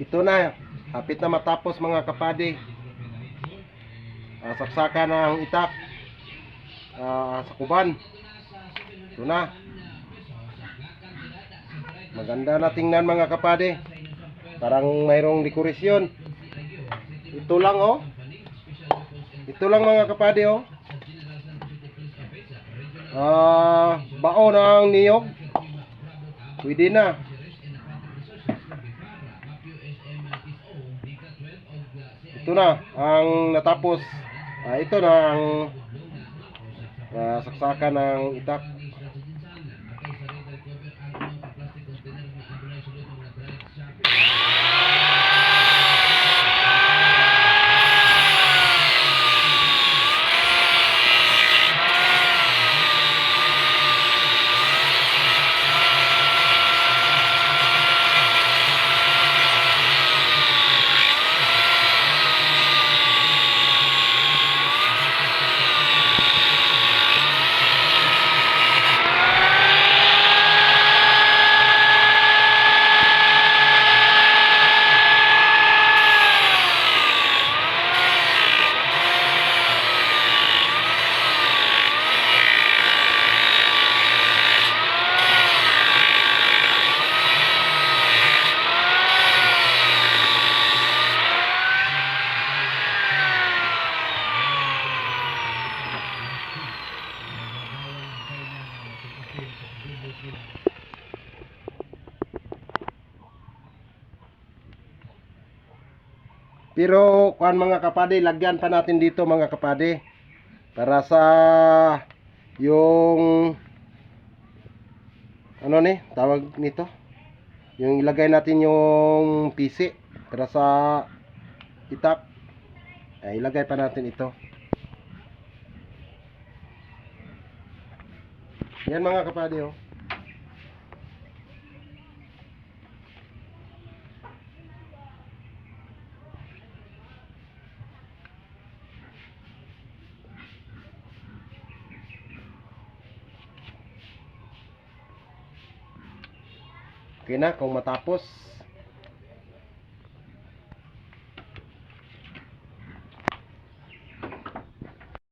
Ito na, hapit na matapos mga kapadi. Ah, saksakan ng itak ah, sa kuban. Ito na. Maganda na tingnan mga kapadi. Parang mayroong dekorasyon. Ito lang oh. Ito lang mga kapadi oh. Ah, bao ng niyog. Pwede na. Ito na ang natapos. Ah, ito na ang ah, saksakan ng itak. Pero kuan mga kapade, lagyan pa natin dito mga kapade. Para sa yung ano ni, tawag nito? Yung ilagay natin yung PC para sa itak. Ay, ilagay pa natin ito. Yan mga kapade oh. Okay na, kung matapos